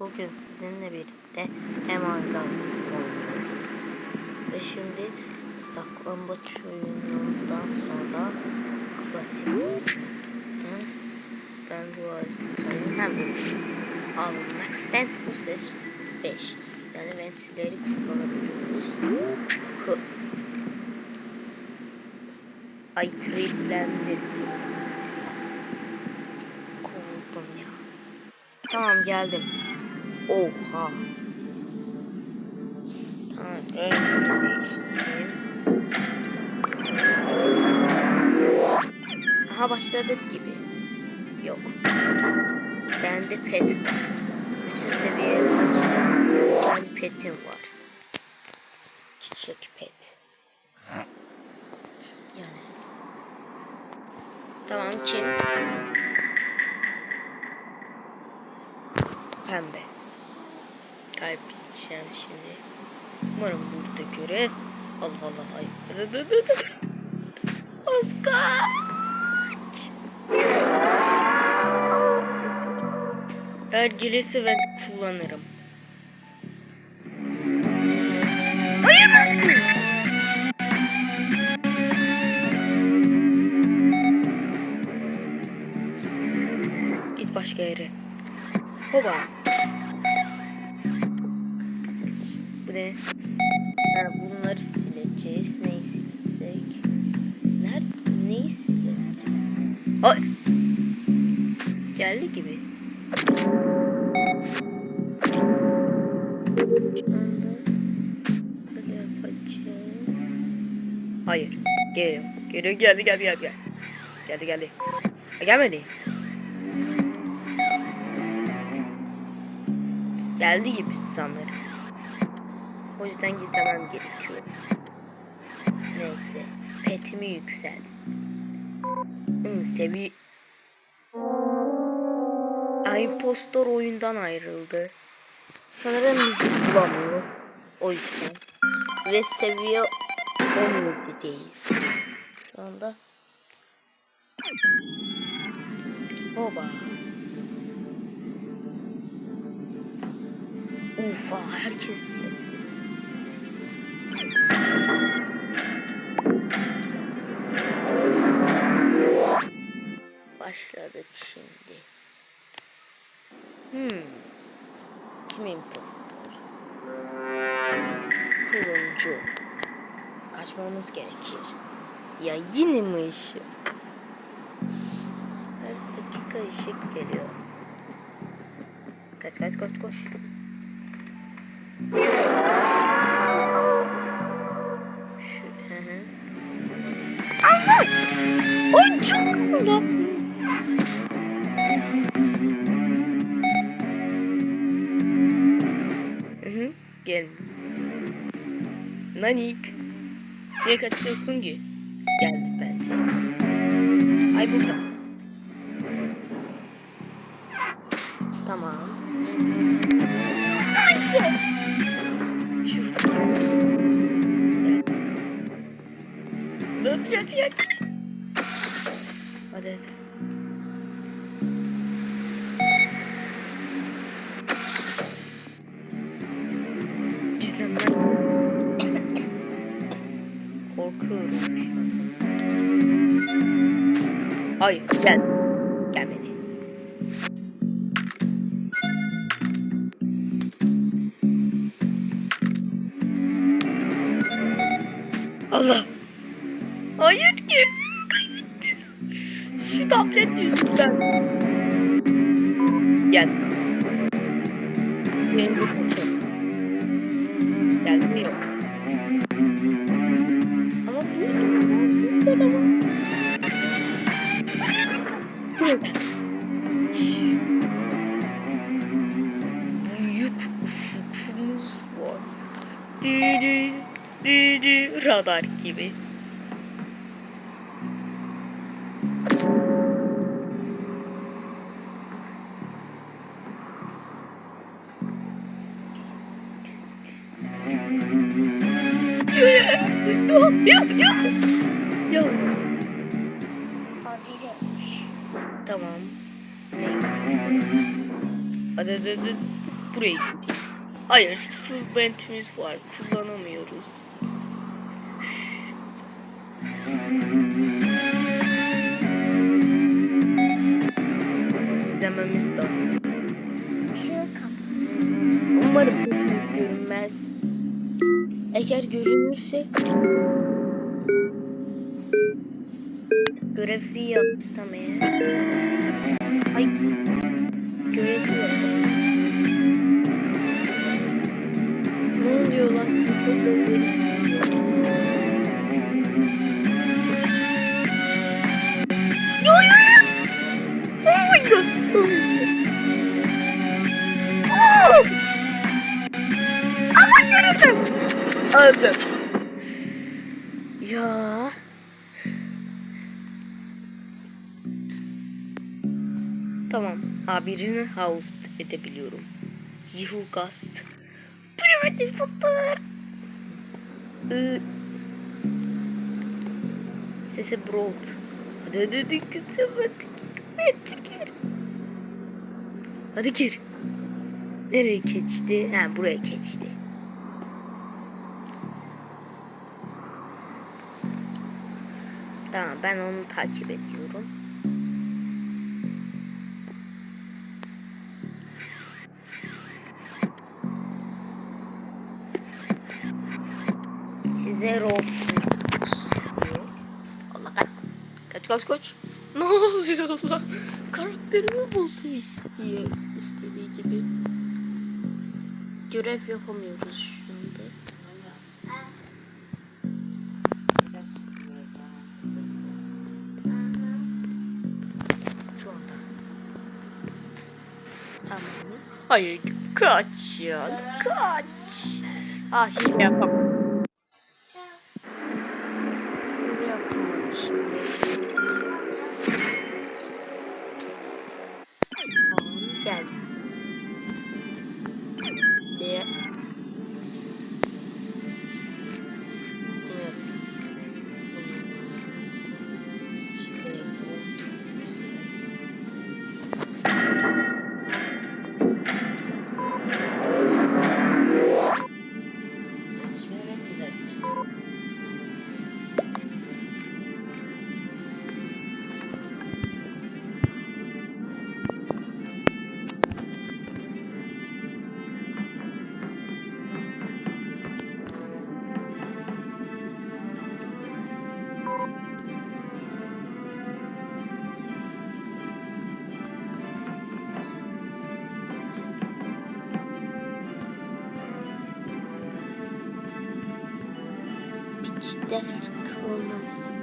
Bugün sizinle birlikte Among Us oynuyoruz. Ve şimdi saklambaç oyunundan sonra klasik. Ben bu haritayı hem aldım. Max Vent bu ses 5. Yani ventileri kullanabiliyoruz. Hı. Ay triplendim. Kovuldum ya. Tamam geldim. Oha. Tamam değiştireyim. Aha başladık gibi. Yok. Bende pet var. Bütün seviyeleri açtım. Petim var. Çiçek pet. Yani. Tamam kim? Pembe. Kalp içeceğim şimdi. Umarım burada görev. Allah Allah ay. Dı dı dı dı. Az kaç. Eğer gelirse ben kullanırım. Git başka yere. Hoba. Bu ne? Ha, bunları sileceğiz. Neyi silsek? Nerede? Neyi silelim? Ay! Geldi gibi. Hayır. Geliyor. Geliyor geldi geldi geldi. Geldi geldi. geldi. Ha, gelmedi. Geldi gibi sanırım. Yüzden gizlemem gerekiyor. Neyse. Petimi yüksel. Hmm, sevi... İmpostor oyundan ayrıldı. Sanırım müzik bulamıyor. O yüzden. Ve seviye 17'deyiz. Şu anda. Oba. Ufa herkes Başladık şimdi. Hmm. Kim impostor? Turuncu. Kaçmamız gerekir. Ya yine mi ışık? Her dakika ışık geliyor. Kaç kaç koş koş. Gel. Nanik. Niye kaçıyorsun ki? Geldi bence. Ay burada. Hadi. Bizden ben korkuyorum. Var. Burada. Büyük ufkumuz var. Dü dü radar gibi. Hayır sız bentimiz var kullanamıyoruz. Dememiz lazım. Umarım petimiz görünmez. Eğer görünürse görevi yapsam eğer. Ay Öldüm. Ya. Tamam. Ha birini host edebiliyorum. Yuhugast. Primitive fıstır. Ee, Sesi broad. Hadi hadi. Hadi gir. Hadi gir. Nereye geçti? Ha buraya geçti. Tamam ben onu takip ediyorum. Size rol Allah kaç. Kaç kaç kaç. Ne oluyor lan? Karakterimi bozuyor istiyor. istediği gibi. Görev yapamıyoruz şu anda. Şu anda. Tamam? Hayır kaç ya kaç. Ah hile yapamam. stärkt uns.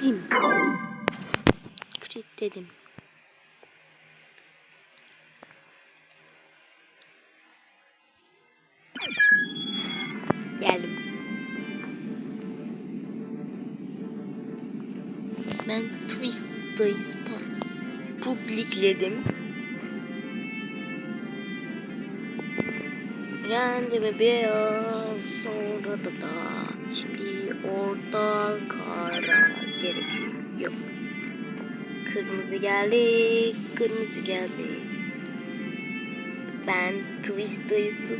Dedim. Crit dedim. Geldim. Ben Twist'dayız. Publikledim. Ve biraz sonra burada da. Şimdi orada kara gerekiyor. Yok. Kırmızı geldi. Kırmızı geldi. Ben Twister'ı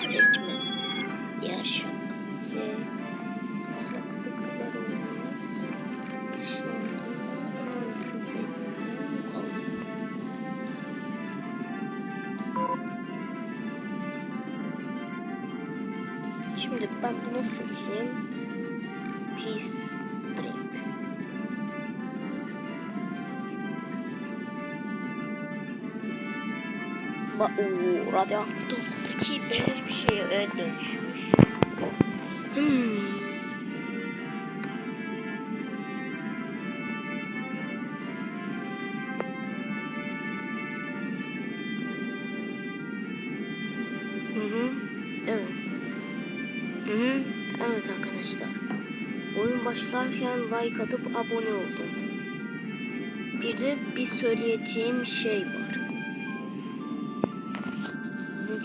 Bunu seçmem. Diğer şapkamızı kulaklıklar olmaz. Seçsem yok olmaz. Şimdi ben bunu seçeyim. Peace drink. Ba Oo, radyoaktifteki belirli bir şeye dönüşmüş. Hmm. Hı hı. Evet. Hı hı. Evet arkadaşlar. Oyun başlarken like atıp abone oldum. Bir de bir söyleyeceğim şey var.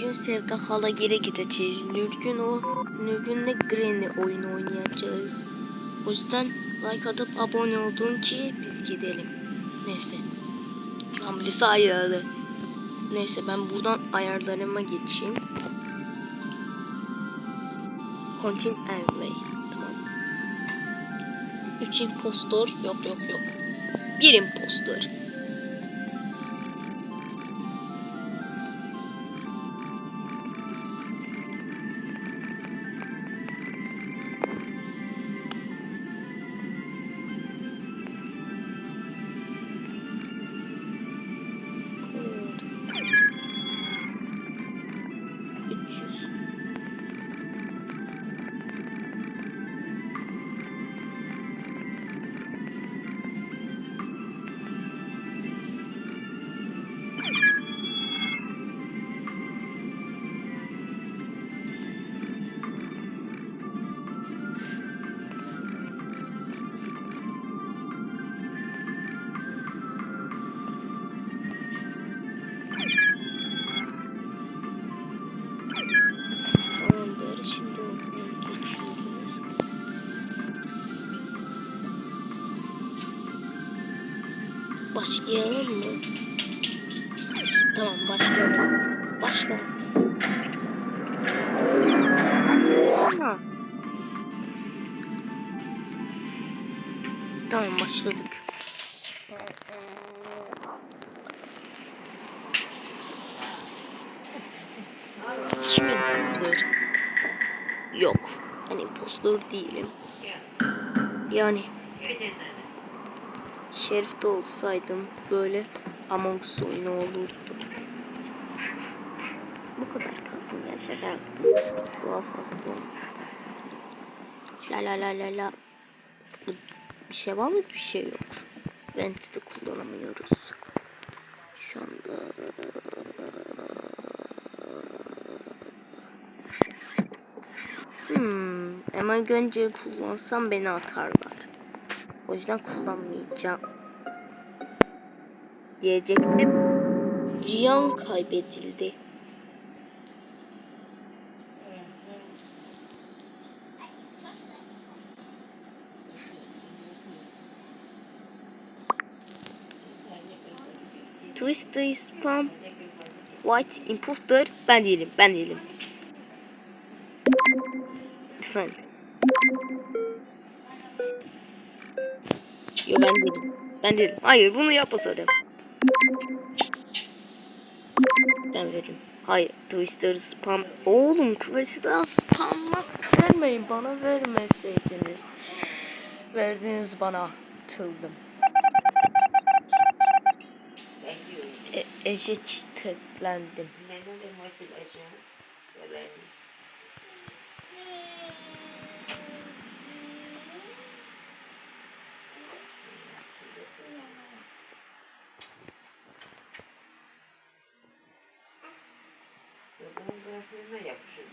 Bugün Sevda hala geri gideceğiz. Nurgün o Nurgün'le Granny oyunu oynayacağız. O yüzden like atıp abone olun ki biz gidelim. Neyse. Tam birisi ayarladı. Neyse ben buradan ayarlarıma geçeyim. Continue Anyway. Tamam. 3 impostor. Yok yok yok. Bir impostor. Tamam başladık. Kim impostor? Yok. Ben impostor değilim. Yani Şerif'te olsaydım böyle Among Us oyunu olurdu. Bu kadar kalsın ya şaka yaptım. Daha fazla olmuş. La la la la la. Bir şey var mı? Bir şey yok. Vent'i de kullanamıyoruz. Şu anda Hmm, ama önce kullansam beni atarlar. O yüzden kullanmayacağım. Diyecektim. Cihan kaybedildi. Twister spam White imposter ben değilim ben değilim. Lütfen. Yo ben değilim. Ben değilim. Hayır bunu yapmasaydım. Ben verdim. Hayır Twister spam. Oğlum Twister spamla vermeyin bana vermeseydiniz. Verdiniz bana. Tıldım. Ece tıklandım. Bunun burasına yapışır.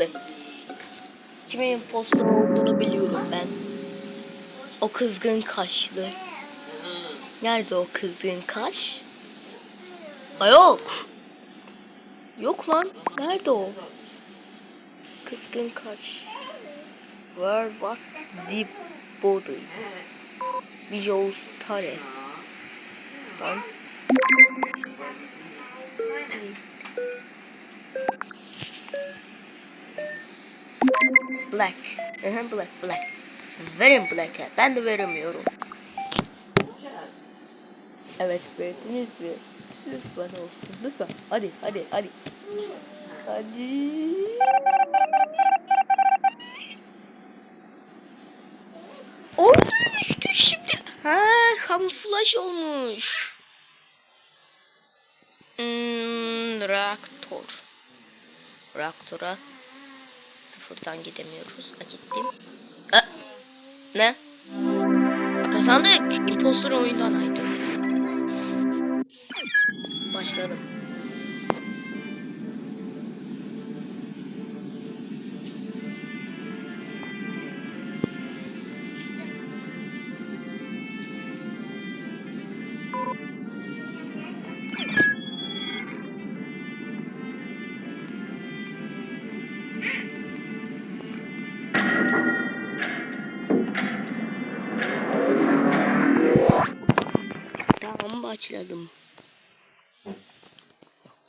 Yaptı. Kimin impostor olduğunu biliyorum ben. O kızgın kaşlı. Nerede o kızgın kaş? Aa yok. Yok lan. Nerede o? Kızgın kaş. Where was the body? Visual Stare. Lan. Black. Aha, black, black. Verin black'e. Ben de veremiyorum. Evet verdiniz mi? Lütfen olsun. Lütfen. Hadi hadi hadi. Hadi. Öldürmüştü şimdi. Ha kamuflaj olmuş. Hmm, reaktör. Reaktöre sıfırdan gidemiyoruz. Ha, gittim. Ha, ne? Kazandık. Impostor oyundan ayrıldı. Başladım.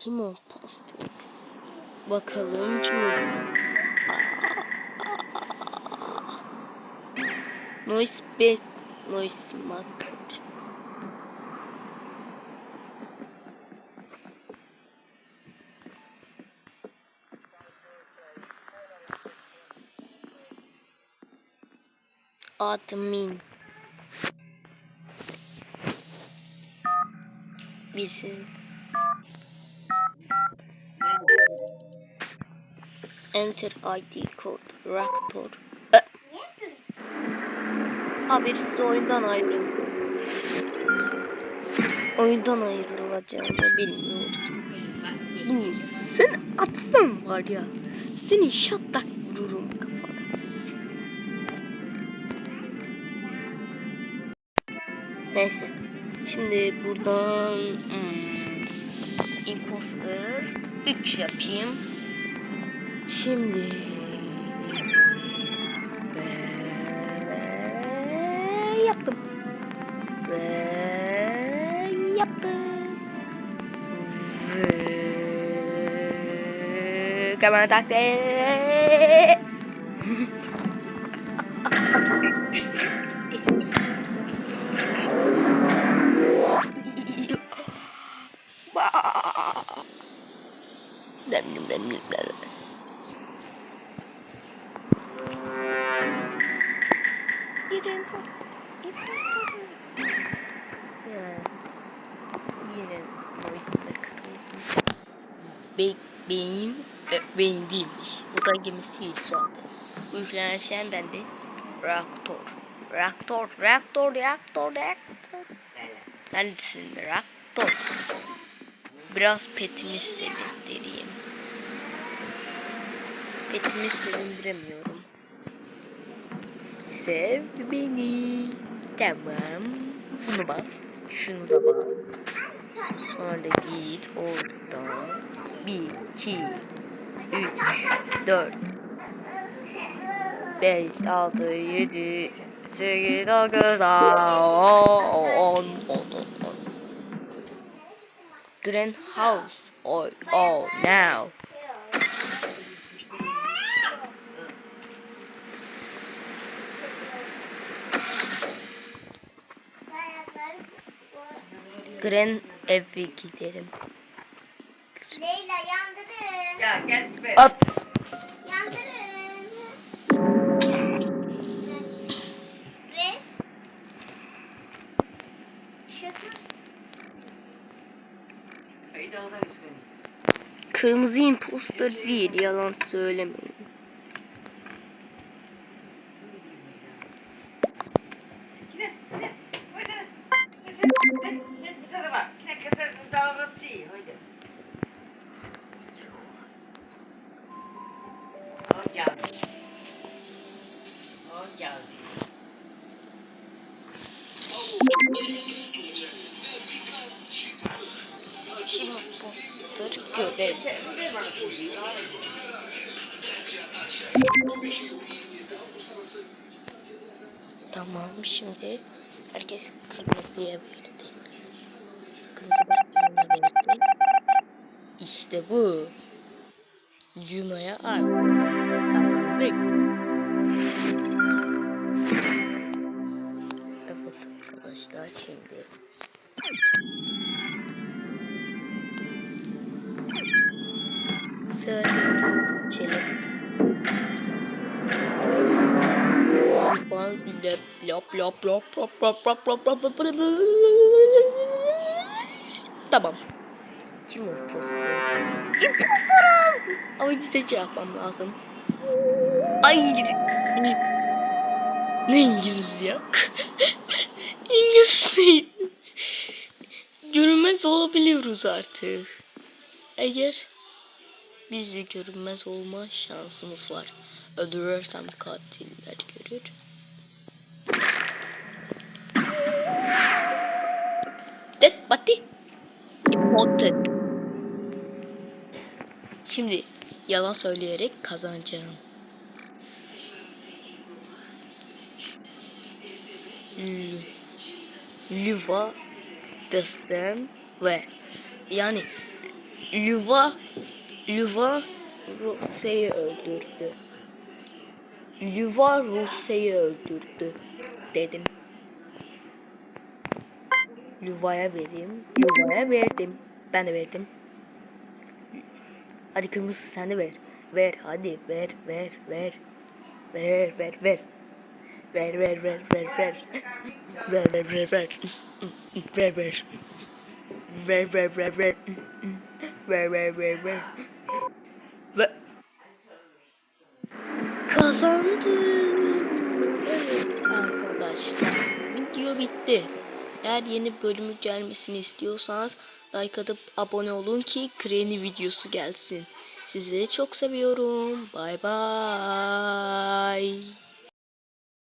Kim o pasta? Bakalım kim o? Noise be noise. Enter ID code. Reactor. Ee, Aa birisi oyundan ayrıldı. Oyundan ayrılacağını bilmiyordum. Bu sen atsan var ya. Seni şatlak vururum kafana. Neyse. Şimdi buradan hmm, imposter 3 yapayım. Şimdi ve yaptım. Ve yaptım. Ve kamera taktiği. Dem dem dem dem benim değilmiş. Bu da gemisi zaten. Bu yüklenen şey bende. Reaktör. Reaktör, reaktör, reaktör, reaktör. Neredesin reaktör? Biraz petimi sevindireyim. Petimi sevindiremiyorum. Sev beni. Tamam. Bunu bas. Şunu da bas. Sonra git oradan. 1, 2, 3, 4, 5, 6, 7, 8, 9, 10, 10, 10, 10. Grand house. Oh, oh, now. Gren eve gidelim. Ya gel be. At. Kırmızı imposter değil yalan söylemeyin. İşte bu. Yuna'ya al. Tamamdır. Evet arkadaşlar şimdi. Seçelim. Bal lop lop lop lop lop lop lop lop lop lop Tamam. Kim o impostor? Impostorum! Ama İngilizce yapmam lazım. Ay İngiliz. Ne İngiliz ya? İngiliz değil. Görünmez olabiliyoruz artık. Eğer biz de görünmez olma şansımız var. Öldürürsem katiller görür. Dead body wanted. Şimdi yalan söyleyerek kazanacağım. Hmm. Lüva desem ve yani Lüva Lüva Rusya'yı öldürdü. Lüva Rusya'yı öldürdü dedim. Lüva'ya vereyim. Lüva'ya verdim. Ben de verdim. Hadi kırmızı sen de ver. Ver hadi ver ver ver. Ver ver ver. Ver ver ver ver ver. Ver ver ver ver. Ver ver. Ver ver ver ver. Ver ver ver ver. Ve kazandık. Evet arkadaşlar video bitti. Eğer yeni bölümü gelmesini istiyorsanız like atıp abone olun ki Granny videosu gelsin. Sizleri çok seviyorum. Bay bay.